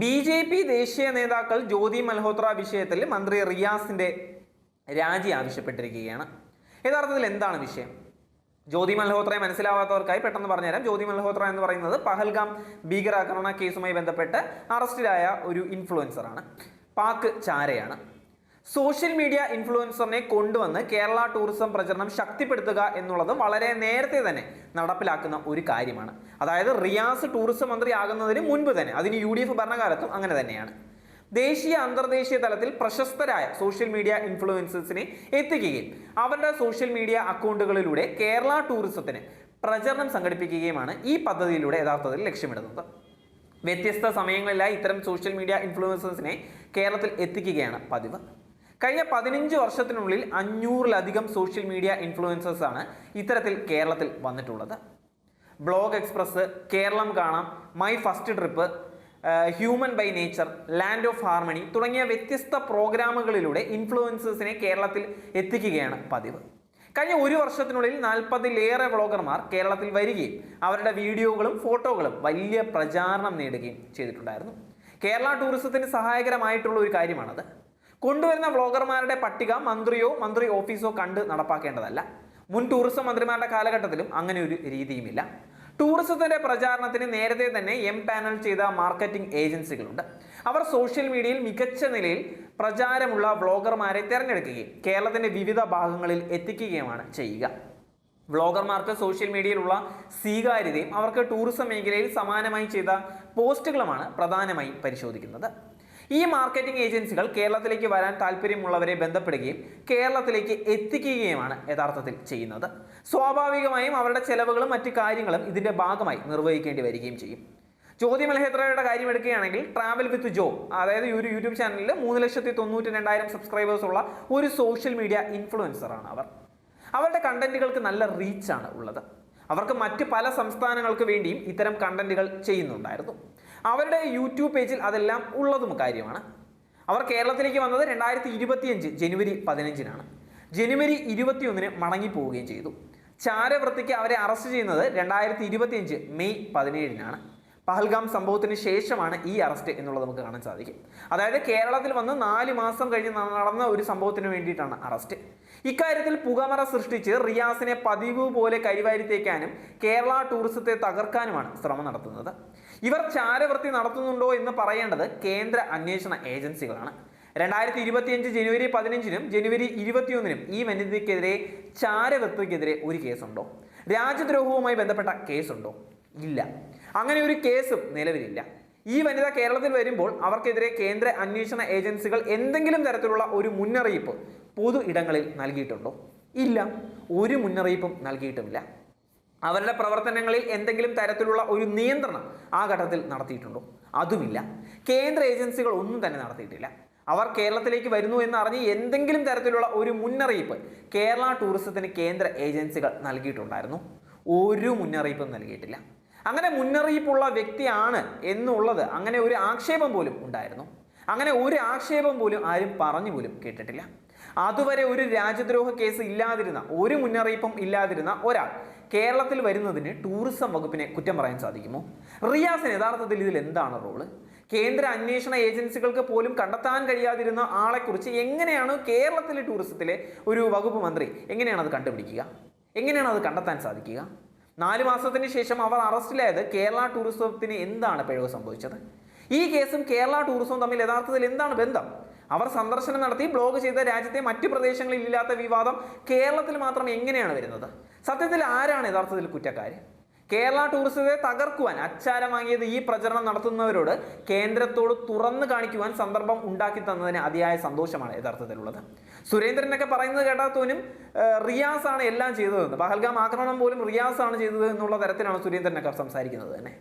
B J P ദേശീയ നേതാക്കൾ ജ്യോതി മൽഹോത്ര വിഷയത്തിൽ മന്ത്രി റിയാസിന്റെ രാജി ആവശ്യപ്പെട്ടിരിക്കുകയാണ്. യഥാർത്ഥത്തിൽ എന്താണ് വിഷയം? ജ്യോതി മൽഹോത്രയെ മനസ്സിലാവാത്തവർക്കായി പെട്ടെന്ന് പറഞ്ഞുതരാം. ജ്യോതി മൽഹോത്ര എന്ന് പറയുന്നത് പഹൽഗാം ഭീകരാക്രമണ കേസുമായി ബന്ധപ്പെട്ട് അറസ്റ്റിലായ ഒരു ഇൻഫ്ലുവൻസറാണ് പാക് ചാരയാണ്. സോഷ്യൽ മീഡിയ ഇൻഫ്ലുവൻസറിനെ കൊണ്ടുവന്ന് കേരള ടൂറിസം പ്രചരണം ശക്തിപ്പെടുത്തുക എന്നുള്ളത് വളരെ നേരത്തെ തന്നെ നടപ്പിലാക്കുന്ന ഒരു കാര്യമാണ്. അതായത് റിയാസ് ടൂറിസം മന്ത്രി ആകുന്നതിന് മുൻപ് തന്നെ അതിന് യു ഡി എഫ് ഭരണകാലത്തും അങ്ങനെ തന്നെയാണ്. ദേശീയ അന്തർദേശീയ തലത്തിൽ പ്രശസ്തരായ സോഷ്യൽ മീഡിയ ഇൻഫ്ലുവൻസേഴ്സിനെ എത്തിക്കുകയും അവരുടെ സോഷ്യൽ മീഡിയ അക്കൗണ്ടുകളിലൂടെ കേരള ടൂറിസത്തിന് പ്രചരണം സംഘടിപ്പിക്കുകയുമാണ് ഈ പദ്ധതിയിലൂടെ യഥാർത്ഥത്തിൽ ലക്ഷ്യമിടുന്നത്. വ്യത്യസ്ത സമയങ്ങളിലായി ഇത്തരം സോഷ്യൽ മീഡിയ ഇൻഫ്ലുവൻസേഴ്സിനെ കേരളത്തിൽ എത്തിക്കുകയാണ് പതിവ്. കഴിഞ്ഞ പതിനഞ്ച് വർഷത്തിനുള്ളിൽ അഞ്ഞൂറിലധികം സോഷ്യൽ മീഡിയ ഇൻഫ്ലുവൻസേഴ്സാണ് ഇത്തരത്തിൽ കേരളത്തിൽ വന്നിട്ടുള്ളത്. ബ്ലോഗ് എക്സ്പ്രസ് കേരളം കാണാം my first trip human by nature land of harmony തുടങ്ങിയ വ്യത്യസ്ത പ്രോഗ്രാമുകളിലൂടെ ഇൻഫ്ലുവൻസേഴ്സിനെ കേരളത്തിൽ എത്തിക്കുകയാണ് പതിവ്. കഴിഞ്ഞ ഒരു വർഷത്തിനുള്ളിൽ നാൽപ്പതിലേറെ വ്ളോഗർമാർ കേരളത്തിൽ വരികയും അവരുടെ വീഡിയോകളും ഫോട്ടോകളും വലിയ പ്രചാരണം നേടുകയും ചെയ്തിട്ടുണ്ടായിരുന്നു. കേരള ടൂറിസത്തിന് സഹായകരമായിട്ടുള്ള ഒരു കാര്യമാണത്. കൊണ്ടുവരുന്ന വ്ളോഗർമാരുടെ പട്ടിക മന്ത്രിയോ മന്ത്രി ഓഫീസോ കണ്ട് നടപ്പാക്കേണ്ടതല്ല. മുൻ ടൂറിസം മന്ത്രിമാരുടെ കാലഘട്ടത്തിലും അങ്ങനെ ഒരു രീതിയുമില്ല. ടൂറിസത്തിന്റെ പ്രചാരണത്തിന് നേരത്തെ തന്നെ എം പാനൽ ചെയ്ത മാർക്കറ്റിംഗ് ഏജൻസികളുണ്ട് അവർ സോഷ്യൽ മീഡിയയിൽ മികച്ച നിലയിൽ പ്രചാരമുള്ള വ്ളോഗർമാരെ തിരഞ്ഞെടുക്കുകയും കേരളത്തിന്റെ വിവിധ ഭാഗങ്ങളിൽ എത്തിക്കുകയുമാണ് ചെയ്യുക. വ്ളോഗർമാർക്ക് സോഷ്യൽ മീഡിയയിലുള്ള സ്വീകാര്യതയും അവർക്ക് ടൂറിസം മേഖലയിൽ സമാനമായി ചെയ്ത പോസ്റ്റുകളുമാണ് പ്രധാനമായും പരിശോധിക്കുന്നത്. ഈ മാർക്കറ്റിംഗ് ഏജൻസികൾ കേരളത്തിലേക്ക് വരാൻ താല്പര്യമുള്ളവരെ ബന്ധപ്പെടുകയും കേരളത്തിലേക്ക് എത്തിക്കുകയുമാണ് യഥാർത്ഥത്തിൽ ചെയ്യുന്നത്. സ്വാഭാവികമായും അവരുടെ ചെലവുകളും മറ്റു കാര്യങ്ങളും ഇതിന്റെ ഭാഗമായി നിർവഹിക്കേണ്ടി വരികയും ചെയ്യും. ജ്യോതി മൽഹേത്രയുടെ കാര്യം എടുക്കുകയാണെങ്കിൽ ട്രാവൽ വിത്ത് ജോ അതായത് ഈ ഒരു യൂട്യൂബ് ചാനലിൽ മൂന്ന് ലക്ഷത്തി തൊണ്ണൂറ്റി രണ്ടായിരം സബ്സ്ക്രൈബേഴ്സ് ഉള്ള ഒരു സോഷ്യൽ മീഡിയ ഇൻഫ്ലുവൻസറാണ് അവർ. അവരുടെ കണ്ടന്റുകൾക്ക് നല്ല റീച്ചാണ് ഉള്ളത്. അവർക്ക് മറ്റ് പല സംസ്ഥാനങ്ങൾക്ക് വേണ്ടിയും ഇത്തരം കണ്ടന്റുകൾ ചെയ്യുന്നുണ്ടായിരുന്നു. അവരുടെ യൂട്യൂബ് പേജിൽ അതെല്ലാം ഉള്ളതും കാര്യമാണ്. അവർ കേരളത്തിലേക്ക് വന്നത് രണ്ടായിരത്തി ഇരുപത്തിയഞ്ച് ജനുവരി പതിനഞ്ചിനാണ്. ജനുവരി ഇരുപത്തിയൊന്നിന് മടങ്ങിപ്പോവുകയും ചെയ്തു. ചാരവൃത്തിക്ക് അവരെ അറസ്റ്റ് ചെയ്യുന്നത് രണ്ടായിരത്തി ഇരുപത്തിയഞ്ച് മെയ് പതിനേഴിനാണ്. പഹൽഗാം സംഭവത്തിന് ശേഷമാണ് ഈ അറസ്റ്റ് എന്നുള്ളത് നമുക്ക് കാണാൻ സാധിക്കും. അതായത് കേരളത്തിൽ വന്ന് നാല് മാസം കഴിഞ്ഞ് നടന്ന ഒരു സംഭവത്തിന് വേണ്ടിയിട്ടാണ് അറസ്റ്റ്. ഇക്കാര്യത്തിൽ പുകമറ സൃഷ്ടിച്ച് റിയാസിനെ പതിവ് പോലെ കരിവാരിത്തേക്കാനും കേരള ടൂറിസത്തെ തകർക്കാനുമാണ് ശ്രമം നടത്തുന്നത്. ഇവർ ചാരവൃത്തി നടത്തുന്നുണ്ടോ എന്ന് പറയേണ്ടത് കേന്ദ്ര അന്വേഷണ ഏജൻസികളാണ്. രണ്ടായിരത്തി ഇരുപത്തിയഞ്ച് ജനുവരി പതിനഞ്ചിനും ജനുവരി ഇരുപത്തിയൊന്നിനും ഈ വനിതയ്ക്കെതിരെ ചാരവൃത്തിക്കെതിരെ ഒരു കേസുണ്ടോ? രാജ്യദ്രോഹവുമായി ബന്ധപ്പെട്ട കേസുണ്ടോ? ഇല്ല. അങ്ങനെ ഒരു കേസും നിലവിലില്ല. ഈ വനിത കേരളത്തിൽ വരുമ്പോൾ അവർക്കെതിരെ കേന്ദ്ര അന്വേഷണ ഏജൻസികൾ എന്തെങ്കിലും തരത്തിലുള്ള ഒരു മുന്നറിയിപ്പ് പൊതു ഇടങ്ങളിൽ നൽകിയിട്ടുണ്ടോ? ഇല്ല. ഒരു മുന്നറിയിപ്പും നൽകിയിട്ടുമില്ല. അവരുടെ പ്രവർത്തനങ്ങളിൽ എന്തെങ്കിലും തരത്തിലുള്ള ഒരു നിയന്ത്രണം ആ ഘട്ടത്തിൽ നടത്തിയിട്ടുണ്ടോ? അതുമില്ല. കേന്ദ്ര ഏജൻസികൾ ഒന്നും തന്നെ നടത്തിയിട്ടില്ല. അവർ കേരളത്തിലേക്ക് വരുന്നു എന്ന് അറിഞ്ഞ് എന്തെങ്കിലും തരത്തിലുള്ള ഒരു മുന്നറിയിപ്പ് കേരള ടൂറിസത്തിന് കേന്ദ്ര ഏജൻസികൾ നൽകിയിട്ടുണ്ടായിരുന്നു. ഒരു മുന്നറിയിപ്പും നൽകിയിട്ടില്ല. അങ്ങനെ മുന്നറിയിപ്പുള്ള വ്യക്തിയാണ് എന്നുള്ളത് അങ്ങനെ ഒരു ആക്ഷേപം പോലും ഉണ്ടായിരുന്നു. അങ്ങനെ ഒരു ആക്ഷേപം പോലും ആരും പറഞ്ഞു പോലും കേട്ടിട്ടില്ല. അതുവരെ ഒരു രാജ്യദ്രോഹ കേസ് ഇല്ലാതിരുന്ന ഒരു മുന്നറിയിപ്പും ഇല്ലാതിരുന്ന ഒരാൾ കേരളത്തിൽ വരുന്നതിന് ടൂറിസം വകുപ്പിനെ കുറ്റം പറയാൻ സാധിക്കുമോ? റിയാസിന് യഥാർത്ഥത്തിൽ ഇതിൽ എന്താണ് റോൾ കേന്ദ്ര അന്വേഷണ ഏജൻസികൾക്ക് പോലും കണ്ടെത്താൻ കഴിയാതിരുന്ന ആളെക്കുറിച്ച് എങ്ങനെയാണ് കേരളത്തിലെ ടൂറിസത്തിലെ ഒരു വകുപ്പ് മന്ത്രി എങ്ങനെയാണ് അത് കണ്ടുപിടിക്കുക? എങ്ങനെയാണ് അത് കണ്ടെത്താൻ സാധിക്കുക? നാല് മാസത്തിന് ശേഷം അവർ അറസ്റ്റിലായത് കേരള ടൂറിസത്തിന് എന്താണ് പിഴവ് സംഭവിച്ചത്? ഈ കേസും കേരള ടൂറിസവും തമ്മിൽ യഥാർത്ഥത്തിൽ എന്താണ് ബന്ധം? അവർ സന്ദർശനം നടത്തി ബ്ലോഗ് ചെയ്ത രാജ്യത്തെ മറ്റു പ്രദേശങ്ങളിൽ ഇല്ലാത്ത വിവാദം കേരളത്തിൽ മാത്രം എങ്ങനെയാണ് വരുന്നത്? സത്യത്തിൽ ആരാണ് യഥാർത്ഥത്തിൽ കുറ്റക്കാര്? കേരള ടൂറിസത്തെ തകർക്കുവാൻ അച്ചാരം വാങ്ങിയത് ഈ പ്രചരണം നടത്തുന്നവരോട് കേന്ദ്രത്തോട് തുറന്നു കാണിക്കുവാൻ സന്ദർഭം ഉണ്ടാക്കി തന്നതിന് അതിയായ സന്തോഷമാണ് യഥാർത്ഥത്തിലുള്ളത്. സുരേന്ദ്രനൊക്കെ പറയുന്നത് കേട്ടാത്തോനും റിയാസ് ആണ് എല്ലാം ചെയ്തതെന്ന്. പഹൽഗാം ആക്രമണം പോലും റിയാസ് ആണ് ചെയ്തത് എന്നുള്ള തരത്തിലാണ് സുരേന്ദ്രനൊക്കെ സംസാരിക്കുന്നത് തന്നെ.